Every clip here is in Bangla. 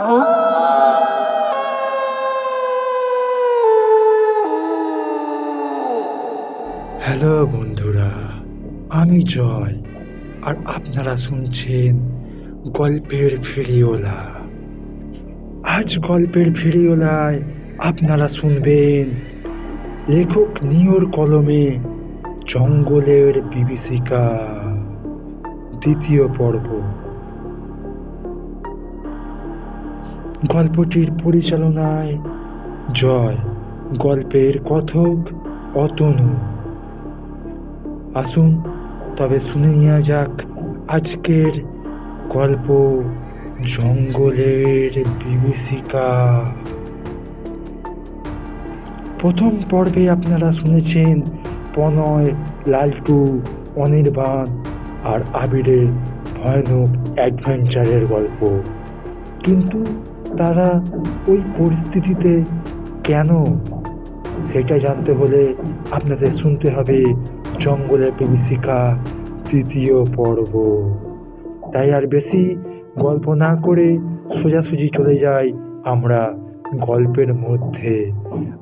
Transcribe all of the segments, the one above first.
হ্যালো বন্ধুরা, আমি জয়, আর আপনারা শুনছেন গল্পের ফেরিওলা আজ গল্পের ফেরিওলায় আপনারা শুনবেন লেখক নিয়র কলমে জঙ্গলের বিভীষিকা, দ্বিতীয় পর্ব। গল্পটির পরিচালনায় জয়, গল্পের কথক অতনু। আসুন, তবে শুনে নেওয়া যাক আজকের গল্প জঙ্গলের বিভীষিকা। প্রথম পর্বে আপনারা শুনেছেন পনয় লালটু, অনির্বাণ আর আবিরের ভয়ানক অ্যাডভেঞ্চারের গল্প। কিন্তু তারা ওই পরিস্থিতিতে কেন সেটা জানতে হলে আপনাদের শুনতে হবে জঙ্গলের বিভীষিকা তৃতীয় পর্ব। তাই আর বেশি গল্প না করে সোজাসুজি চলে যাই আমরা গল্পের মধ্যে।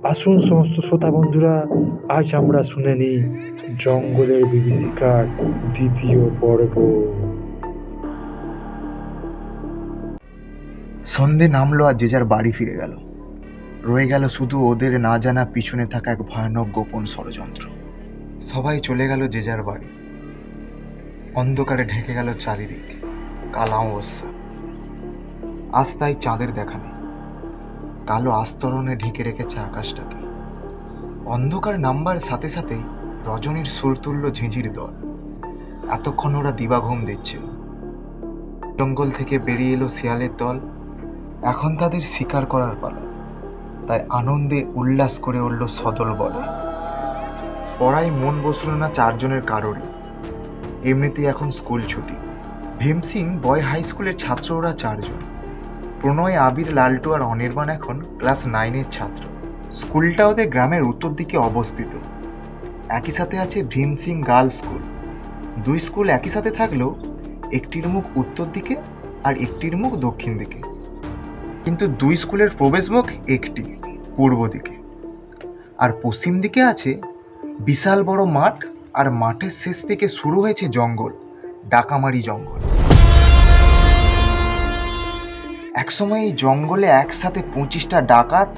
আসুন সমস্ত শ্রোতা বন্ধুরা, আজ আমরা শুনে নিই জঙ্গলের বিভীষিকার দ্বিতীয় পর্ব। সন্ধে নামলো আর যে যার বাড়ি ফিরে গেল। রয়ে গেল শুধু ওদের না জানা পিছনে থাকা এক ভয়ানক গোপন ষড়যন্ত্র। সবাই চলে গেল যে যার বাড়ি। অন্ধকারে ঢেকে গেল চারিদিক। কালা অবস্থা আজ তাই চাঁদের দেখা নেই। কালো আস্তরণে ঢেকে রেখেছে আকাশটাকে। অন্ধকার নাম্বার সাথে সাথে রজনীর সুর তুলল ঝিঁঝির দল। এতক্ষণ ওরা দিবাঘুম দিচ্ছিল জঙ্গল থেকে বেরিয়ে এলো শিয়ালের দল। এখন তাদের শিকার করার পালা। তাই আনন্দে উল্লাস করে উঠল সদল বলে। পড়ায় মন বসল না চারজনের কারোরই। এমনিতেই এখন স্কুল ছুটি। ভীম সিং, বয় হাই স্কুলের ছাত্র ওরা চারজন। প্রণয়, আবির, লালটু আর অনির্বাণ এখন ক্লাস নাইনের ছাত্র। স্কুলটা ওদের গ্রামের উত্তর দিকে অবস্থিত। একই সাথে আছে ভীম সিং গার্লস স্কুল। দুই স্কুল একই সাথে থাকলেও একটির মুখ উত্তর দিকে আর একটির মুখ দক্ষিণ দিকে। কিন্তু দুই স্কুলের প্রবেশমুখ একটি, পূর্ব দিকে। আর পশ্চিম দিকে আছে বিশাল বড় মাঠ আর মাঠের শেষ থেকে শুরু হয়েছে জঙ্গল, ডাকামারি জঙ্গল। একসময় এই জঙ্গলে একসাথে পঁচিশটা ডাকাত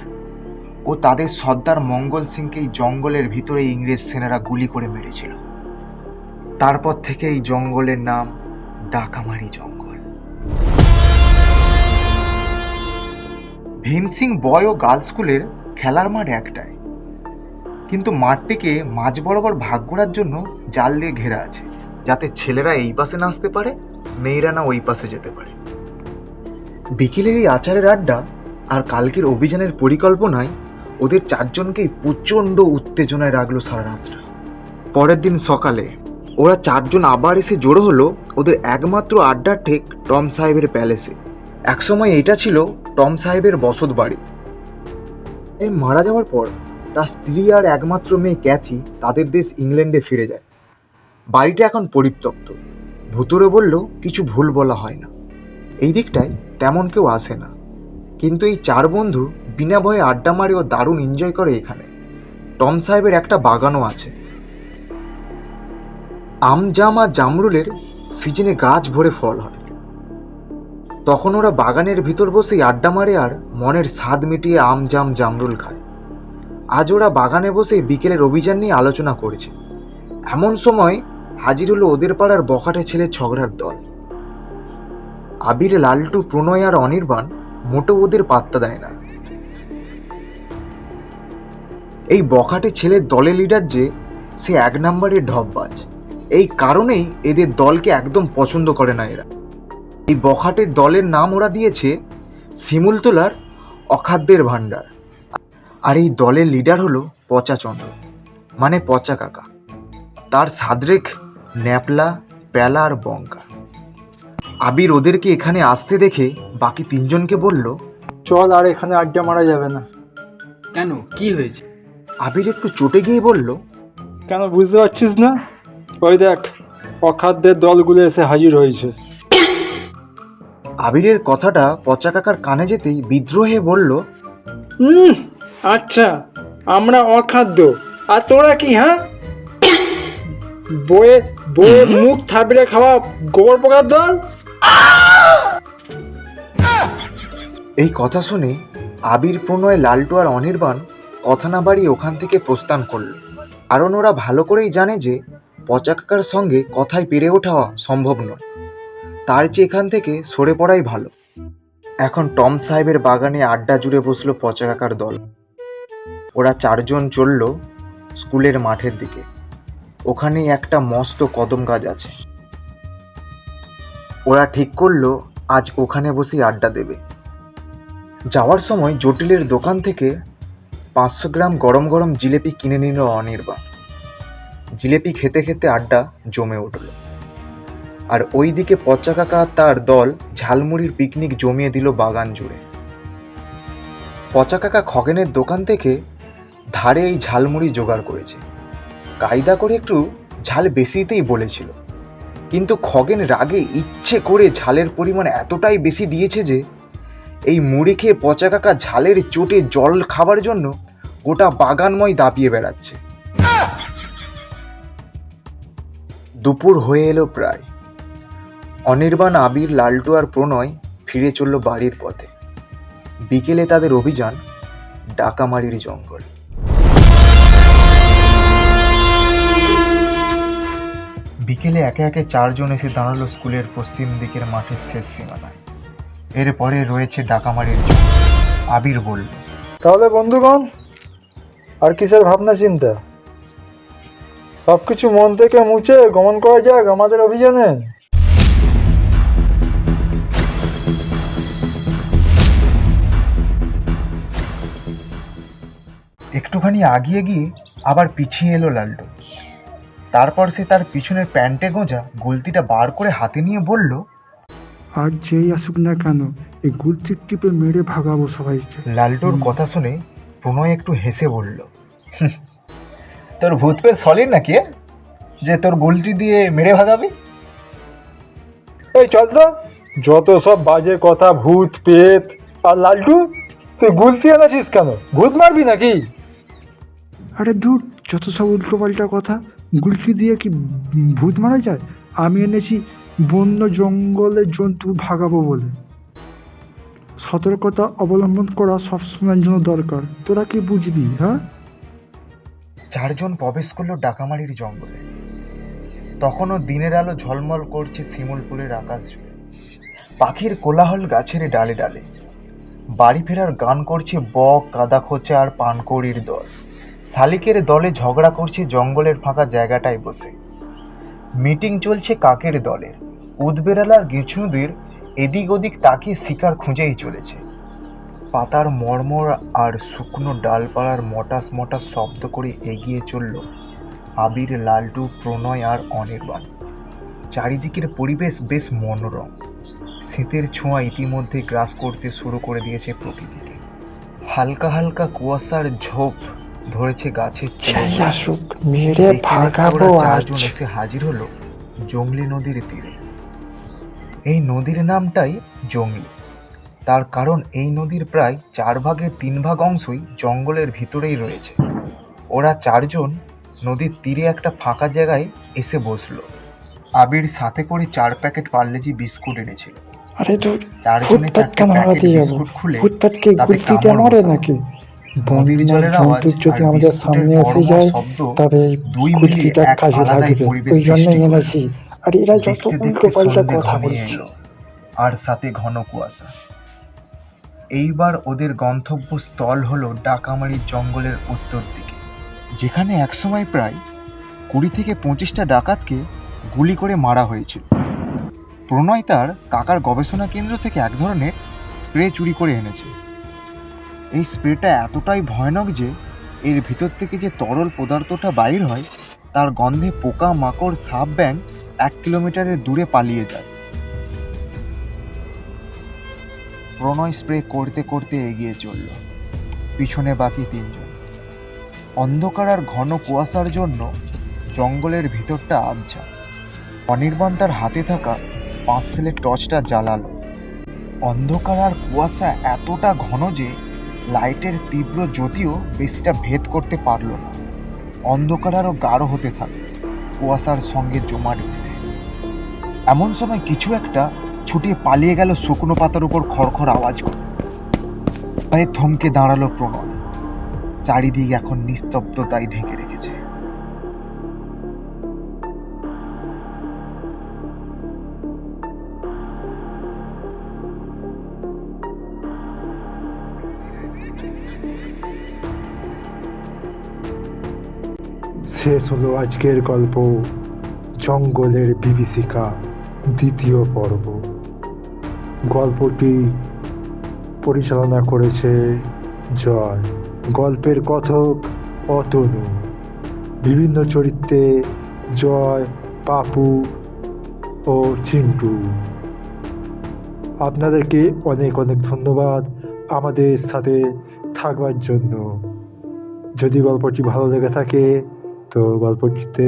ও তাদের সর্দার মঙ্গল সিংকে এই জঙ্গলের ভিতরে ইংরেজ সেনারা গুলি করে মেরেছিল। তারপর থেকে এই জঙ্গলের নাম ডাকামারি জঙ্গল। ভীমসিং বয় ও গার্লস স্কুলের খেলার মাঠ একটাই। কিন্তু মাঠটিকে মাঝ বরাবর ভাগ করার জন্য জাল দিয়ে ঘেরা আছে, যাতে ছেলেরা এই পাশে না আসতে পারে, মেয়েরা না ওই পাশে যেতে পারে। বিকেলের এই আচারের আড্ডা আর কালকের অভিযানের পরিকল্পনায় ওদের চারজনকেই প্রচণ্ড উত্তেজনায় রাখল সারা রাতটা। পরের দিন সকালে ওরা চারজন আবার এসে জড়ো হলো ওদের একমাত্র আড্ডার ঠেক টম সাহেবের প্যালেসে। একসময় এটা ছিল টম সাহেবের বসত বাড়ি। এই মারা যাওয়ার পর তার স্ত্রী আর একমাত্র মেয়ে ক্যাথি তাদের দেশ ইংল্যান্ডে ফিরে যায়। বাড়িটা এখন পরিত্যক্ত। ভুতুরে বলল, কিছু ভুল বলা হয় না। এই দিকটায় তেমন কেউ আসে না। কিন্তু এই চার বন্ধু বিনা ভয়ে আড্ডা মারে ও দারুণ এনজয় করে এখানে। টম সাহেবের একটা বাগানও আছে। আম, জাম আর জামরুলের সিজনে গাছ ভরে ফল হয়। তখন ওরা বাগানের ভিতর বসেই আড্ডা মারে আর মনের স্বাদ মিটিয়ে আম জাম জামরুল খায়। আজ ওরা বাগানে বসে বিকেলের অভিযান নিয়ে আলোচনা করেছে। এমন সময় হাজির হলো ওদের পাড়ার বখাটে ছেলে ঝগড়ার দল। আবির, লালটু, প্রণয় আর অনির্বাণ মোটো ওদের পাত্তা দেয় না। এই বখাটে ছেলের দলের লিডার যে, সে এক নম্বরের ঢপবাজ। এই কারণেই এদের দলকে একদম পছন্দ করে না এরা। এই বখাটের দলের নাম ওরা দিয়েছে শিমুলতলার অখাদ্যের ভাণ্ডার। আর এই দলের লিডার হলো পচাচন্দ্র মানে পচা কাকা। তার সাদরেক ন্যাপলা প্যালা আর বঙ্কা। আবির ওদেরকে এখানে আসতে দেখে বাকি তিনজনকে বলল চল আর এখানে আড্ডা মারা যাবে না। কেন? কি হয়েছে? আবির একটু চটে গিয়ে বলল কেন বুঝতে পারছিস না? ওই দেখ অখাদ্যের দলগুলো এসে হাজির হয়েছে। আবিরের কথাটা পচা কাকার কানে যেতেই বিদ্রোহে বলল হুম আচ্ছা আমরা অখাদ্য। আর তোরা কি হ্যাঁ? বয়ে বয়ে মুখ থাবড়ে খাওয়া গোবর পোকার দল? এই কথা শুনে আবির প্রণয় লালটু আর অনির্বাণ কথা না বাড়িয়ে ওখান থেকে প্রস্থান করল। কারণ ওরা ভালো করেই জানে যে পচা কাকার সঙ্গে কথায় পেরে ওঠা সম্ভব নয়। তার চেয়ে এখান থেকে সরে পড়াই ভালো। এখন টম সাহেবের বাগানে আড্ডা জুড়ে বসল পচা কাকার দল। ওরা চারজন চলল স্কুলের মাঠের দিকে। ওখানেই একটা মস্ত কদম গাছ আছে। ওরা ঠিক করল আজ ওখানে বসেই আড্ডা দেবে। যাওয়ার সময় জটিলের দোকান থেকে পাঁচশো গ্রাম গরম গরম জিলেপি কিনে নিল অনির্বাণ। জিলেপি খেতে খেতে আড্ডা জমে উঠল। আর ওইদিকে পচা কাকা তার দল ঝালমুড়ির পিকনিক জমিয়ে দিল বাগান জুড়ে। পচা কাকা খগেনের দোকান থেকে ধারে এই ঝালমুড়ি জোগাড় করেছে। কায়দা করে একটু ঝাল বেশিতেই বলেছিল। কিন্তু খগেন রাগে ইচ্ছে করে ঝালের পরিমাণ এতটাই বেশি দিয়েছে যে, এই মুড়ি খেয়ে পচা কাকা ঝালের চোটে জল খাবার জন্য গোটা বাগানময় দাপিয়ে বেড়াচ্ছে। দুপুর হয়ে এলো প্রায়। অনির্বাণ, আবির, লালটু আর প্রণয় ফিরে চলল বাড়ির পথে। বিকেলে তাদের অভিযান ডাকামারির জঙ্গল। বিকেলে একে একে চারজন এসে দাঁড়াল স্কুলের পশ্চিম দিকের মাঠের শেষ সীমানায়। এরপরে রয়েছে ডাকামারির জঙ্গল। আবির বলল, তাহলে বন্ধুগণ, আর কিসের ভাবনা চিন্তা? সব কিছু মন থেকে মুছে গমন করা যাক আমাদের অভিযানে। একটুখানি আগিয়ে গিয়ে আবার পিছিয়ে এলো লাল্টু। তারপর সে তার পিছনের প্যান্টে গোঁজা গুলতিটা বার করে হাতে নিয়ে বলল আর যেই আসুক না কেন এই গুলচির টিপে মেরে ভাগাবো সবাইকে। লাল্টুর কথা শুনে প্রণয় একটু হেসে বলল "হুঁ, তোর ভূত পেয়ে সলিড নাকি যে তোর গুলটি দিয়ে মেরে ভাগাবি? এই চল তো যত সব বাজে কথা ভূত পেত আর লাল্টু তুই গুলতি আনাছিস কেন? ভূত মারবি নাকি? আরে দূর যত সব উল্টো পাল্টা কথা, গুলকি দিয়ে কি ভূত মারা যায়? আমি এনেছি বন্য জঙ্গলে জন্তু ভাগাবো বলে। সতর্কতা অবলম্বন করা সবসময়ের জন্য দরকার। তোরা কি বুঝবি হ্যাঁ? চারজন প্রবেশ করল ডাকামারির জঙ্গলে। তখনও দিনের আলো ঝলমল করছে শিমুলপুরের আকাশ। জুড়ে পাখির কোলাহল গাছের ডালে ডালে। বাড়ি ফেরার গান করছে বক, কাদা খোঁচা আর পানকৌড়ির দল। শালিকের দলে ঝগড়া করছে জঙ্গলের ফাঁকা জায়গাটায় বসে। মিটিং চলছে কাকের দলের? উদবেড়ালার গেছুদের এদিক ওদিক তাকিয়ে শিকার খুঁজেই চলেছে। পাতার মর্মর আর শুকনো ডালপালার মটাস মটাস শব্দ করে এগিয়ে চলল আবির, লালটু, প্রণয় আর অনির্বাণ। চারিদিকের পরিবেশ বেশ মনোরম। শীতের ছোঁয়া ইতিমধ্যে গ্রাস করতে শুরু করে দিয়েছে প্রকৃতিকে। হালকা হালকা কুয়াশার ঝোপ ধরেছে গাছের মেরে ওরা চারজন এসে হাজির হলো জংলি নদীর তীরে। এই নদীর নামটাই জংলি তার কারণ এই নদীর প্রায় চার ভাগের তিন ভাগ অংশই জঙ্গলের ভিতরেই রয়েছে। ওরা চারজন নদীর তীরে একটা ফাঁকা জায়গায় এসে বসল। আবির সাথে করে চার প্যাকেট পার্লেজি বিস্কুট এনেছিল। আরে তো চারজনে চারটে প্যাকেট বিস্কুট খুলে ফুটপাতকে তাতে গুলতিতে মারে নাকি? নদীর যদি আমাদের সামনে এসে যায় তবে কাজে লাগবে ওই এনেছি আর এরা যত উল্টো পাল্টা কথা বলছে। আর সাথে ঘন কুয়াশা। এইবার ওদের হলো ডাকামারির জঙ্গলের উত্তর দিকে যেখানে একসময় প্রায় কুড়ি থেকে পঁচিশটা ডাকাতকে গুলি করে মারা হয়েছিল। প্রণয় তার কাকার গবেষণা কেন্দ্র থেকে এক ধরনের স্প্রে চুরি করে এনেছে। এই স্প্রেটা এতটাই ভয়ানক যে এর ভিতর থেকে যে তরল পদার্থটা বাইর হয়, তার গন্ধে পোকা, মাকড়, সাপ ব্যাং এক কিলোমিটারের দূরে পালিয়ে যায়। প্রণয় স্প্রে করতে করতে এগিয়ে চলল, পিছনে বাকি তিনজন। অন্ধকার আর ঘন কুয়াশার জন্য জঙ্গলের ভিতরটা আবছা। অনির্বাণ তার হাতে থাকা পাঁচ সেলের টর্চটা জ্বালালো। অন্ধকার আর কুয়াশা এতটা ঘন যে লাইটের তীব্র জ্যোতিও বেশিটা ভেদ করতে পারল না। অন্ধকার আরও গাঢ় হতে থাকল কুয়াশার সঙ্গে জমা ডুবতে এমন সময় কিছু একটা ছুটিয়ে পালিয়ে গেল শুকনো পাতার উপর খড়খড় আওয়াজ করে। পায়ে থমকে দাঁড়াল প্রণয়। চারিদিক এখন নিস্তব্ধতায় ঢেকে রেখেছে। শেষ হলো আজকের গল্প, জঙ্গলের বিভীষিকা, দ্বিতীয় পর্ব। গল্পটি পরিচালনা করেছে জয়। গল্পের কথক অতনু। বিভিন্ন চরিত্রে জয়, পাপু ও চিন্টু। আপনাদেরকে অনেক অনেক ধন্যবাদ আমাদের সাথে থাকবার জন্য। যদি গল্পটি ভালো লেগে থাকে তো গল্পটিতে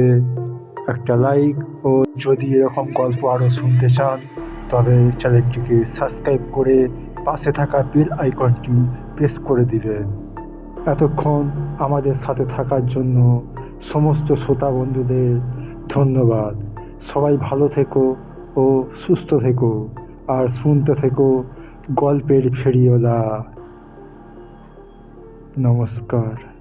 একটা লাইক ও যদি এরকম গল্প আরও শুনতে চান, তবে চ্যানেলটিকে সাবস্ক্রাইব করে পাশে থাকা বেল আইকনটি প্রেস করে দিবেন। এতক্ষণ আমাদের সাথে থাকার জন্য সমস্ত শ্রোতা বন্ধুদের ধন্যবাদ। সবাই ভালো থেকো ও সুস্থ থেকো, আর শুনতে থেকো গল্পের ফেরিওলা নমস্কার।